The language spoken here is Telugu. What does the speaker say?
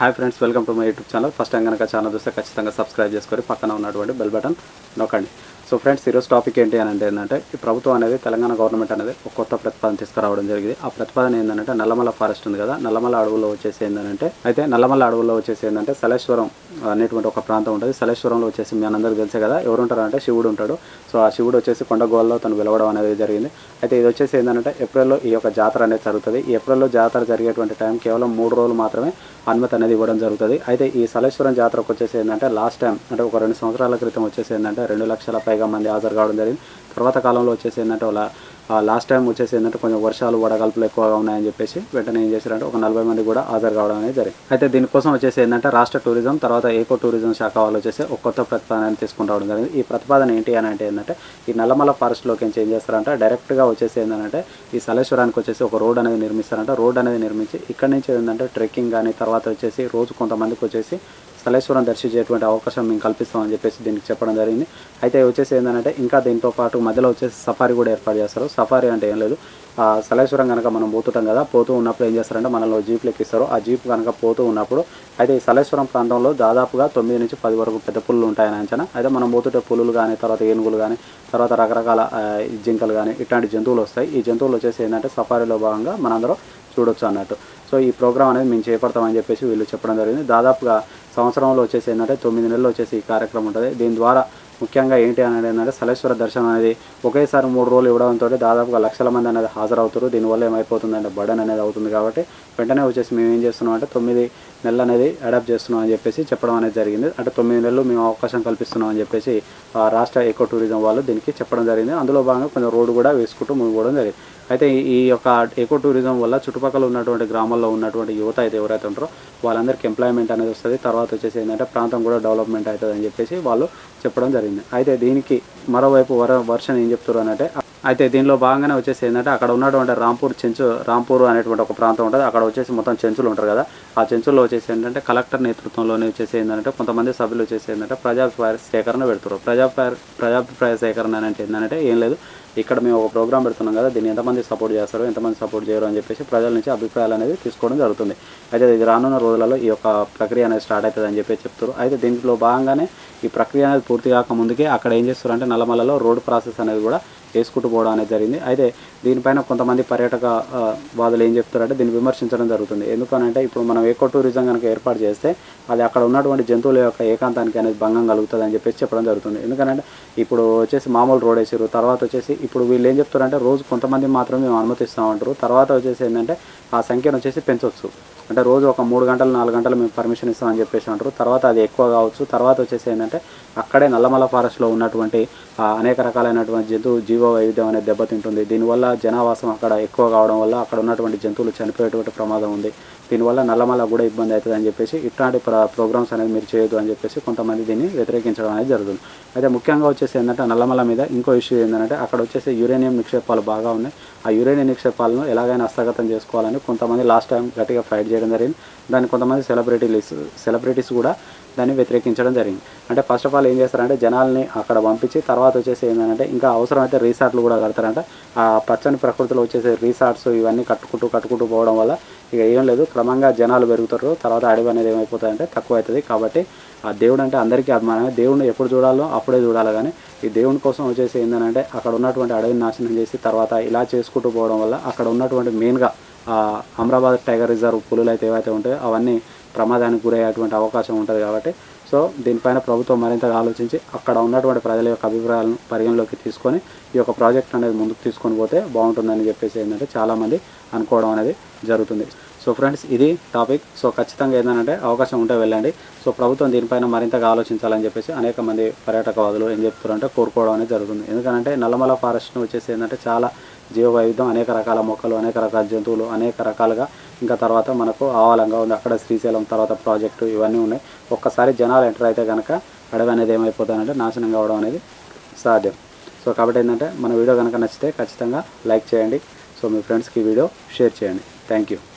Hi friends welcome to my YouTube channel. First time కనుక ఛానల్ చూస్తే ఖచ్చితంగా సబ్స్క్రైబ్ చేసుకొని పక్కన ఉన్నటువంటి బెల్ బటన్ నొక్కండి. సో ఫ్రెండ్స్ ఈరోజు టాపిక్ ఏంటి అని అంటే ఏంటంటే ఈ ప్రభుత్వం అనేది తెలంగాణ గవర్నమెంట్ అనేది ఒక కొత్త ప్రతిపాదన తీసుకురావడం జరిగింది. ఆ ప్రతిపాదన ఏంటంటే నల్లమల ఫారెస్ట్ ఉంది కదా నల్లమల అడవుల్లో వచ్చేసి ఏంటంటే అయితే నల్లమల అడవుల్లో వచ్చేసి ఏంటంటే సలేశ్వరం అనేటువంటి ఒక ప్రాంతం ఉంటుంది. సలేశ్వరంలో వచ్చేసి మీ అందరికీ తెలిసే కదా ఎవరు ఉంటారంటే శివుడు ఉంటాడు. సో ఆ శివుడు వచ్చేసి కొండగోల్లో తను వెలవడం అనేది జరిగింది. అయితే ఇది వచ్చేసి ఏంటంటే ఏప్రిల్లో ఈ యొక్క జాతర అనేది జరుగుతుంది. ఏప్రిల్లో జాతర జరిగేటువంటి టైం కేవలం మూడు రోజులు మాత్రమే అనుమతి అనేది ఇవ్వడం జరుగుతుంది. అయితే ఈ సలేశ్వరం జాతరకు వచ్చేసి ఏంటంటే లాస్ట్ టైం అంటే ఒక రెండు సంవత్సరాల క్రితం వచ్చేసి ఏంటంటే రెండు లక్షల పైగా మంది హాజరు కావడం జరిగింది. తర్వాత కాలంలో వచ్చేసి ఏంటంటే వాళ్ళ లాస్ట్ టైం వచ్చేసి ఏంటంటే కొంచెం వర్షాలు వడగల్పులు ఎక్కువగా ఉన్నాయని చెప్పేసి వెంటనే ఏం చేశారంటే ఒక నలభై మంది కూడా హాజరు కావడం అనేది జరిగింది. అయితే దీనికోసం వచ్చేసి ఏంటంటే రాష్ట్ర టూరిజం తర్వాత ఏకో టూరిజం శాఖ వాళ్ళు వచ్చేసి ఒక కొత్త ప్రతిపాదన తీసుకుని రావడం జరిగింది. ఈ ప్రతిపాదన ఏంటి అని అంటే ఏంటంటే ఈ నల్లమల ఫారెస్ట్లోకి ఏం చేంజ్ చేస్తారంటే డైరెక్ట్గా వచ్చేసి ఏంటంటే ఈ సలేశ్వరానికి వచ్చేసి ఒక రోడ్ అనేది నిర్మిస్తారంట. రోడ్ అనేది నిర్మించి ఇక్కడ నుంచి ఏంటంటే ట్రెక్కింగ్ కానీ తర్వాత వచ్చేసి రోజు కొంతమందికి వచ్చేసి సలేశ్వరం దర్శించేటువంటి అవకాశం మేము కల్పిస్తామని చెప్పేసి దీనికి చెప్పడం జరిగింది. అయితే వచ్చేసి ఏంటంటే ఇంకా దీంతో పాటు మధ్యలో వచ్చేసి సఫారీ కూడా ఏర్పాటు చేస్తారు. సఫారీ అంటే ఏం లేదు. ఆ సలేశ్వరం కనుక మనం పోతుంటాం కదా పోతూ ఉన్నప్పుడు ఏం చేస్తారంటే మనలో జీప్ లెక్కిస్తారు ఆ జీప్ కనుక పోతూ ఉన్నప్పుడు అయితే ఈ సలేశ్వరం ప్రాంతంలో దాదాపుగా తొమ్మిది నుంచి పది వరకు పెద్ద పుల్లు ఉంటాయని అంచనా. అయితే మనం పోతుంటే పులులు కానీ తర్వాత ఏనుగులు కానీ తర్వాత రకరకాల జింకలు కానీ ఇట్లాంటి జంతువులు వస్తాయి. ఈ జంతువులు వచ్చేసి ఏంటంటే సఫారీలో భాగంగా మనందరం చూడొచ్చు అన్నట్టు. సో ఈ ప్రోగ్రామ్ అనేది మేము చేపడతామని చెప్పేసి వీళ్ళు చెప్పడం జరిగింది. దాదాపుగా సంవత్సరంలో వచ్చేసి ఏంటంటే తొమ్మిది నెలలు వచ్చేసి ఈ కార్యక్రమం ఉంటుంది. దీని ద్వారా ముఖ్యంగా ఏంటి అనేది ఏంటంటే సలేశ్వర దర్శనం అనేది ఒకేసారి మూడు రోజులు ఇవ్వడంతో దాదాపుగా లక్షల మంది అనేది హాజరవుతారు. దీనివల్ల ఏమైపోతుందంటే బడన్ అనేది అవుతుంది కాబట్టి వెంటనే వచ్చేసి మేము ఏం చేస్తున్నాం అంటే తొమ్మిది నెలలు అనేది అడాప్ట్ చేస్తున్నాం అని చెప్పేసి చెప్పడం అనేది జరిగింది. అంటే తొమ్మిది నెలలు మేము అవకాశం కల్పిస్తున్నాం అని చెప్పేసి రాష్ట్ర ఎకో టూరిజం వాళ్ళు దీనికి చెప్పడం జరిగింది. అందులో భాగంగా కొంచెం రోడ్డు కూడా వేసుకుంటూ ముందుకోవడం జరిగింది. అయితే ఈ- యొక్క ఎకో టూరిజం వల్ల చుట్టుపక్కల ఉన్నటువంటి గ్రామాల్లో ఉన్నటువంటి యువత అయితే ఎవరైతే ఉంటారో వాళ్ళందరికీ ఎంప్లాయ్మెంట్ అనేది వస్తుంది. తర్వాత వచ్చేసి ఏంటంటే ప్రాంతం కూడా డెవలప్మెంట్ అవుతుంది అని చెప్పేసి వాళ్ళు చెప్పడం జరిగింది. అయితే దీనికి మరోవైపు వర వర్షన్ ఏం చెప్తారు అంటే అయితే దీనిలో భాగంగానే వచ్చేసి ఏంటంటే అక్కడ ఉన్నటువంటి రాంపూర్ చెంచు రాంపూర్ అనేటువంటి ఒక ప్రాంతం ఉంటుంది. అక్కడ వచ్చేసి మొత్తం చెంచులు ఉంటారు కదా. ఆ చెంచుల్లో వచ్చేసి ఏంటంటే కలెక్టర్ నేతృత్వంలోనే వచ్చేసి ఏంటంటే కొంతమంది సభ్యులు వచ్చేసి ఏంటంటే ప్రజాభిప్రాయ సేకరణ పెడుతారు ప్రజాభిప్రాయ ప్రజాభిప్రాయ సేకరణ అంటే ఏంటంటే ఏం లేదు. ఇక్కడ మేము ఒక ప్రోగ్రామ్ పెడుతున్నాం కదా. దీన్ని ఎంతమంది సపోర్ట్ చేస్తారు ఎంతమంది సపోర్ట్ చేయరు అని చెప్పేసి ప్రజల నుంచి అభిప్రాయాలు అనేది తీసుకోవడం జరుగుతుంది. అయితే ఇది రానున్న రోజులలో ఈ యొక్క ప్రక్రియ అనేది స్టార్ట్ అవుతుంది అని చెప్పి చెప్తారు అయితే దీంట్లో భాగంగానే ఈ ప్రక్రియ అనేది పూర్తి కాక ముందుకే అక్కడ ఏం చేస్తారు అంటే నల్లమల్లలో రోడ్ ప్రాసెస్ అనేది కూడా వేసుకుంటూ పోవడం అనేది జరిగింది. అయితే దీనిపైన కొంతమంది పర్యాటక వాదులు ఏం చెప్తారంటే దీన్ని విమర్శించడం జరుగుతుంది. ఎందుకనంటే ఇప్పుడు మనం ఏకో టూరిజం కనుక ఏర్పాటు చేస్తే అది అక్కడ ఉన్నటువంటి జంతువుల యొక్క ఏకాంతానికి అనేది భంగం కలుగుతుంది అని చెప్పేసి చెప్పడం జరుగుతుంది. ఎందుకంటే ఇప్పుడు వచ్చేసి మామూలు రోడ్ వేసారు తర్వాత వచ్చేసి ఇప్పుడు వీళ్ళు ఏం చెప్తారంటే రోజు కొంతమంది మాత్రమే మేము అనుమతిస్తామంటారు తర్వాత వచ్చేసి ఏంటంటే ఆ సంఖ్యను వచ్చేసి పెంచవచ్చు అంటే రోజు ఒక మూడు గంటలు నాలుగు గంటలు మేము పర్మిషన్ ఇస్తామని చెప్పేసి అంటారు. తర్వాత అది ఎక్కువ కావచ్చు. తర్వాత వచ్చేసి ఏంటంటే అక్కడే నల్లమల ఫారెస్ట్లో ఉన్నటువంటి అనేక రకాలైనటువంటి జంతువు జీవ వైవిధ్యం అనేది దెబ్బతింటుంది. దీనివల్ల జనావాసం అక్కడ ఎక్కువ కావడం వల్ల అక్కడ ఉన్నటువంటి జంతువులు చనిపోయేటువంటి ప్రమాదం ఉంది. దీనివల్ల నల్లమల కూడా ఇబ్బంది అవుతుంది అని చెప్పేసి ఇట్లాంటి ప్రోగ్రామ్స్ అనేది మీరు చేయొద్దు అని చెప్పేసి కొంతమంది దీన్ని వ్యతిరేకించడం అనేది జరుగుతుంది. అయితే ముఖ్యంగా వచ్చేసి ఏంటంటే నల్లమల మీద ఇంకో ఇష్యూ ఏంటంటే అక్కడ వచ్చేసి యురేనియం నిక్షేపాలు బాగా ఉన్నాయి. ఆ యురేనియం నిక్షేపాలను ఎలాగైనా హస్తగతం చేసుకోవాలని కొంతమంది లాస్ట్ టైం గట్టిగా ఫైట్ చేయడం జరిగింది. దాన్ని కొంతమంది సెలబ్రిటీలు సెలబ్రిటీస్ కూడా దాన్ని వ్యతిరేకించడం జరిగింది. అంటే ఫస్ట్ ఆఫ్ ఆల్ ఏం చేస్తారంటే జనాల్ని అక్కడ పంపించి తర్వాత వచ్చేసి ఏంటంటే ఇంకా అవసరమైతే రీసార్ట్లు కూడా కడతారంట. ఆ పచ్చని ప్రకృతిలో వచ్చేసి రీసార్ట్స్ ఇవన్నీ కట్టుకుంటూ కట్టుకుంటూ పోవడం వల్ల ఇక ఏం లేదు. క్రమంగా జనాలు పెరుగుతారు. తర్వాత అడవి అనేది ఏమైపోతుందంటే తక్కువ అవుతుంది కాబట్టి ఆ దేవుడు అంటే అందరికీ అభిమానమే. దేవుడిని ఎప్పుడు చూడాలో అప్పుడే చూడాలి కానీ ఈ దేవుని కోసం వచ్చేసి ఏంటంటే అక్కడ ఉన్నటువంటి అడవిని నాశనం చేసి తర్వాత ఇలా చేసుకుంటూ పోవడం వల్ల అక్కడ ఉన్నటువంటి మెయిన్గా అమరాబాద్ టైగర్ రిజర్వ్ పులులు అయితే ఏవైతే ఉంటాయో అవన్నీ ప్రమాదానికి గురయ్యేటువంటి అవకాశం ఉంటుంది కాబట్టి సో దీనిపైన ప్రభుత్వం మరింతగా ఆలోచించి అక్కడ ఉన్నటువంటి ప్రజల యొక్క అభిప్రాయాలను పరిగణలోకి తీసుకొని ఈ యొక్క ప్రాజెక్ట్ అనేది ముందుకు తీసుకొని పోతే బాగుంటుందని చెప్పేసి ఏంటంటే చాలామంది అనుకోవడం అనేది జరుగుతుంది. సో ఫ్రెండ్స్ ఇది టాపిక్. సో ఖచ్చితంగా ఏంటంటే అవకాశం ఉంటే వెళ్ళండి. సో ప్రభుత్వం దీనిపైన మరింతగా ఆలోచించాలని చెప్పేసి అనేక మంది పర్యాటకవాదులు ఏం చెప్తారంటే కోరుకోవడం అనేది జరుగుతుంది. ఎందుకంటే నల్లమల ఫారెస్ట్ను వచ్చేసి ఏంటంటే చాలా జీవ వైవిధ్యం అనేక రకాల మొక్కలు అనేక రకాల జంతువులు అనేక రకాలుగా ఇంకా తర్వాత మనకు ఆవాలంగా ఉంది. అక్కడ శ్రీశైలం తర్వాత ప్రాజెక్టు ఇవన్నీ ఉన్నాయి. ఒక్కసారి జనాలు ఎంటర్ అయితే కనుక అడవి అనేది ఏమైపోతుందంటే నాశనం కావడం అనేది సాధ్యం. సో కాబట్టి ఏంటంటే మన వీడియో కనుక నచ్చితే ఖచ్చితంగా లైక్ చేయండి. సో మీ ఫ్రెండ్స్కి ఈ వీడియో షేర్ చేయండి. Thank you